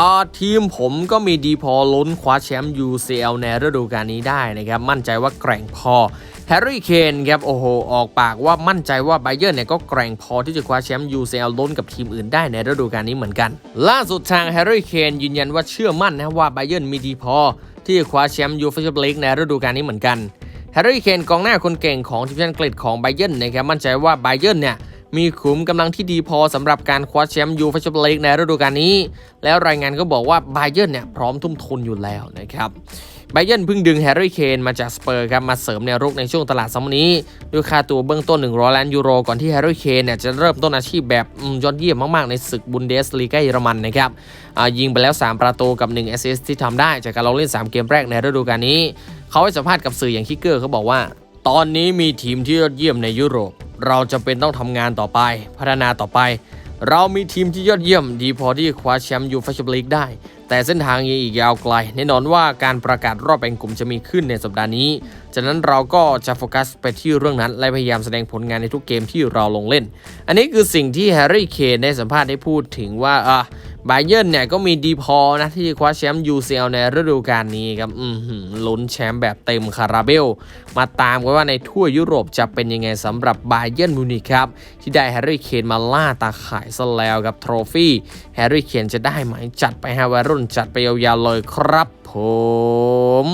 อาทีมผมก็มีดีพอลุ้นคว้าแชมป์ UCL ในฤดูกาลนี้ได้นะครับ มั่นใจว่าแกร่งพอแฮร์รี่เคนครับโอ้โหออกปากว่ามั่นใจว่าไบเยอร์เนี่ยก็แกร่งพอที่จะคว้าแชมป์ UCL ลุ้นกับทีมอื่นได้ในฤดูกาลนี้เหมือนกัน ล่าสุดทางแฮร์รี่เคนยืนยันว่าเชื่อมั่นนะว่าไบเยอร์มีดีพอที่จะคว้าแชมป์ยูฟ่าแชมเปี้ยนลีกในฤดูกาลนี้เหมือนกันแฮร์รี่เคนกองหน้าคนเก่งของทีมชาติอังกฤษของไบเยอร์นะครับมั่นใจว่าไบเยอร์เนี่ย มีขุมกำลังที่ดีพอสำหรับการคว้าแชมป์ยูฟ่าแชมเปี้ยนลีกในฤดูกาลนี้ แล้วรายงานก็บอกว่าไบเยอร์เนี่ยพร้อมทุ่มทุนอยู่แล้วนะครับไบเยอร์เพิ่งดึงแฮร์รี่เคนมาจากสเปอร์ครับมาเสริมแนวรุกในช่วงตลาดซัมเมอร์นี้ด้วยค่าตัวเบื้องต้น 100 ล้านยูโร ก่อนที่แฮร์รี่เคนเนี่ยจะเริ่มต้นอาชีพแบบยอดเยี่ยมมาก ๆ ในศึกบุนเดสลีกาเยอรมันนะครับยิงไปแล้ว 3 ประตูกับ 1 แอสซิสต์ที่ทำได้จากการลงเล่น 3 เกมแรกในฤดูกาลนี้ เขาให้สัมภาษณ์กับสื่ออย่างคิกเกอร์เขาบอกว่า ตอนนี้มีทีมที่ยอดเยี่ยมในยุโรป เราจะเป็นต้องทำงานต่อไป พัฒนาต่อไป เรามีทีมที่ยอดเยี่ยมดีพอที่คว้าแชมป์ยูฟ่าแชมเปี้ยนลีกได้ แต่เส้นทางยังอีกยาวไกล แน่นอนว่าการประกาศรอบแบ่งกลุ่มจะมีขึ้นในสัปดาห์นี้ จากนั้นเราก็จะโฟกัสไปที่เรื่องนั้น และพยายามแสดงผลงานในทุกเกมที่เราลงเล่น อันนี้คือสิ่งที่แฮร์รี่เคนได้สัมภาษณ์ได้พูดถึงว่าอะ ไบเยอร์นเนี่ยก็มีดีพอนะที่คว้าแชมป์ UCL ในฤดูกาลนี้ครับอืลุ้นแชมป์แบบเต็มคาราเบล มาตามกันว่าในทั่วยุโรปจะเป็นยังไงสำหรับไบเยอร์นมูนิกครับ ที่ได้แฮร์รี่เคนมาล่าตาข่ายซะแล้วครับโทรฟี่แฮร์รี่เคนจะได้ไหมจัดไปฮาวารุ่นจัดไปยาวๆเลยครับผม